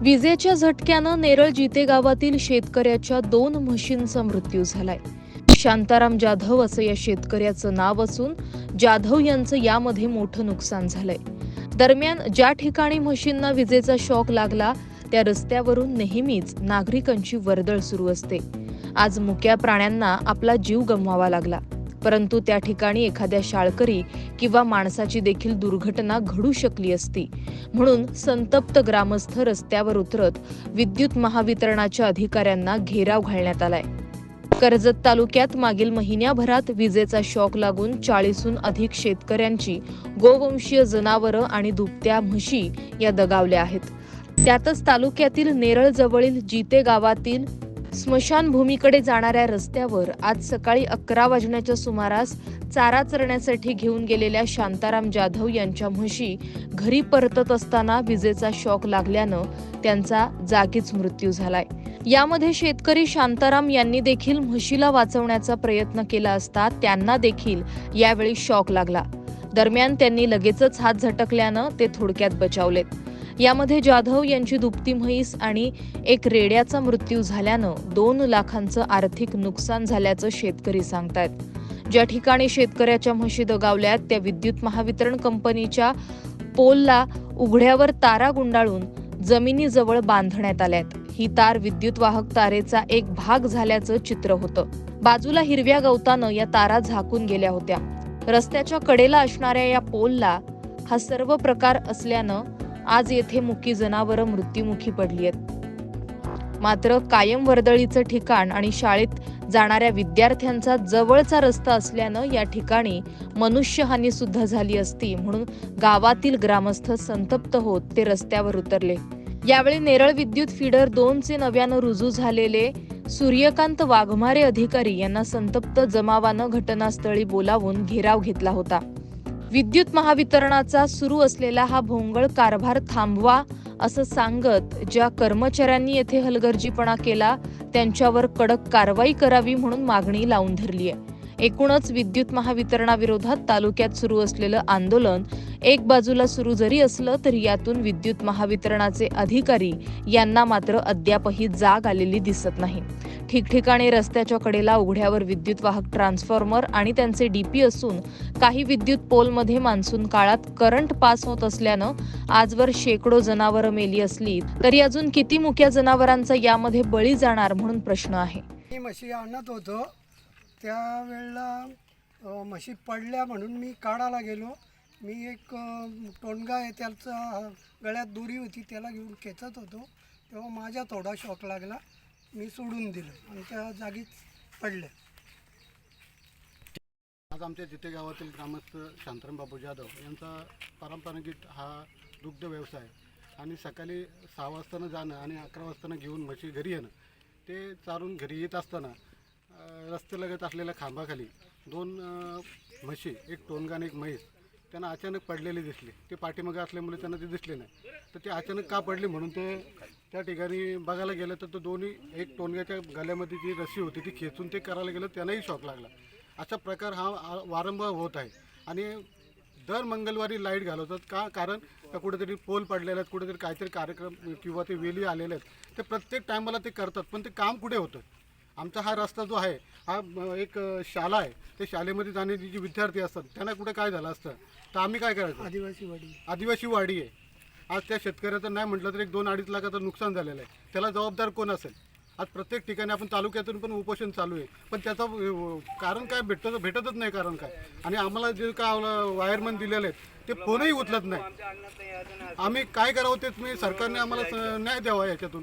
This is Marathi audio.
विजेच्या झटक्यानं नेरळ जिते गावातील शेतकऱ्याच्या दोन म्हशींचा मृत्यू झालाय. शांताराम जाधव असं या शेतकऱ्याचं नाव असून जाधव यांचं यामध्ये मोठं नुकसान झालंय. दरम्यान ज्या ठिकाणी म्हशींना विजेचा शॉक लागला त्या रस्त्यावरून नेहमीच नागरिकांची वर्दळ सुरू असते. आज मुक्या प्राण्यांना आपला जीव गमवावा लागला. परंतु त्या ठिकाणी एखाद्या शाळकरी किंवा माणसाची देखील दुर्घटना घडू शकली असती. म्हणून संतप्त ग्रामस्थ रस्त्यावर उतरत विद्युत महावितरणाच्या अधिकाऱ्यांना घेराव घालण्यात आलाय. कर्जत तालुक्यात मागील महिन्याभरात विजेचा शॉक लागून चाळीसहून अधिक शेतकऱ्यांची गोवंशीय जनावरं आणि दुभत्या म्हशी या दगावल्या आहेत. त्यातच तालुक्यातील नेरळजवळील जिते गावातील स्मशानभूमीकडे जाणाऱ्या रस्त्यावर आज सकाळी अकरा वाजण्याच्या सुमारास चारा चरण्यासाठी घेऊन गेलेल्या शांताराम जाधव यांच्या म्हशी घरी परतत असताना विजेचा शॉक लागल्यानं त्यांचा जागीच मृत्यू झालाय. यामध्ये शेतकरी शांताराम यांनी देखील म्हशीला वाचवण्याचा प्रयत्न केला असता त्यांना देखील यावेळी शॉक लागला. दरम्यान त्यांनी लगेचच हात झटकल्यानं ते थोडक्यात बचावलेत. यामध्ये जाधव यांची दुपती म्हैस आणि एक रेड्याचा मृत्यू झाल्यानं दोन लाखांचं आर्थिक नुकसान झाल्याचं शेतकरी सांगतायत. ज्या ठिकाणी शेतकऱ्याच्या म्हशी दगावल्यात त्या विद्युत महावितरण कंपनीच्या पोलला उघड्यावर तारा गुंडाळून जमिनीजवळ बांधण्यात आल्यात. ही तार विद्युत वाहक तारेचा एक भाग झाल्याचं चित्र होतं. बाजूला हिरव्या गवतानं या तारा झाकून गेल्या होत्या. रस्त्याच्या कडेला असणाऱ्या या पोलला हा सर्व प्रकार असल्यानं आज येथे मुकी जनावरं मृत्युमुखी पडली आहेत. मात्र कायम वर्दळीचं ठिकाण आणि शाळेत जाणाऱ्या विद्यार्थ्यांचा जवळचा रस्ता असल्यानं या ठिकाणी मनुष्यहानी सुद्धा झाली असती म्हणून गावातील ग्रामस्थ संतप्त होत ते रस्त्यावर उतरले. यावेळी नेरळ विद्युत फीडर दोनचे नव्यानं रुजू झालेले सूर्यकांत वाघमारे अधिकारी यांना संतप्त जमावानं घटनास्थळी बोलावून घेराव घेतला होता. विद्युत महावितरणाचा सुरू असलेला हा भोंगळ कारभार थांबवा असं सांगत ज्या कर्मचाऱ्यांनी येथे हलगर्जीपणा केला त्यांच्यावर कडक कारवाई करावी म्हणून मागणी लावून धरली आहे एकूणच विद्युत महावितरणाविरोधात तालुक्यात सुरू असलेलं आंदोलन एक बाजूला सुरू जरी असलं तरी यातून विद्युत महावितरणाचे अधिकारी यांना मात्र अद्यापही जाग आलेली दिसत नाही. ठिकठिकाणी रस्त्याच्या कडेला उघड्यावर विद्युत वाहक ट्रान्सफॉर्मर आणि त्यांचे डीपी असून काही विद्युत पोलमध्ये मान्सून काळात करंट पास होत असल्यानं आजवर शेकडो जनावरं मेली असली तरी अजून किती मुक्या जनावरांचा यामध्ये बळी जाणार म्हणून प्रश्न आहे. मी आणत होतो. त्यावेळेला म्हशी पडल्या म्हणून मी काढायला गेलो. मी एक टोणगा आहे त्याचा गळ्यात दोरी होती त्याला घेऊन खेचत होतो. तेव्हा माझ्या थोडा शॉक लागला. मी सोडून दिलं आणि त्या जागीच पडल्या. आज आमच्या जिथे गावातील ग्रामस्थ शांतराम बाबू जाधव यांचा पारंपरिक हा दुग्ध व्यवसाय आणि सकाळी सहा वाजतानं जाणं आणि अकरा वाजतानं घेऊन म्हशी घरी येणं ते चारून घरी येत असताना रस्त्यालगत असलेल्या खांबाखाली दोन म्हशी एक टोनगा आणि एक म्हैस त्यांना अचानक पडलेली दिसली. ते पाठीमागे असल्यामुळे त्यांना ते दिसले नाही. तर ते अचानक का पडले म्हणून ते त्या ठिकाणी बघायला गेलं तर तो दोन्ही एक टोनग्याच्या गल्यामध्ये जी रस्सी होती ती खेचून ते करायला गेलं त्यांनाही शॉक लागला. असा प्रकार हा वारंवार होत आहे. आणि दर मंगळवारी लाइट घालवतात का? कारण का कुठेतरी पोल पडलेले आहेत कुठेतरी काहीतरी कार्यक्रम किंवा ते वेली आलेले आहेत. ते प्रत्येक टायमाला ते करतात पण ते काम कुठे होतं? आमचा हा रस्ता जो आहे हा एक शाळा आहे. ते शाळेमध्ये जाणारे जे विद्यार्थी असतात त्यांना कुठे काय झालं असतं? तर आम्ही काय करायचं? आदिवासी वाडी. आदिवासी वाडी आहे. आज त्या शेतकऱ्याचं नाही म्हटलं तर एक दोन अडीच लाखाचं नुकसान झालेलं आहे. त्याला जबाबदार कोण असेल? आज प्रत्येक ठिकाणी आपण तालुक्यातून पण उपोषण चालू आहे. पण त्याचं कारण काय? भेटत भेटतच नाही कारण काय? आणि आम्हाला जे काय वायरमन दिलेले आहेत ते फोनही उचलत नाही. आम्ही काय करावं तेच मी सरकारने आम्हाला न्याय द्यावा याच्यातून.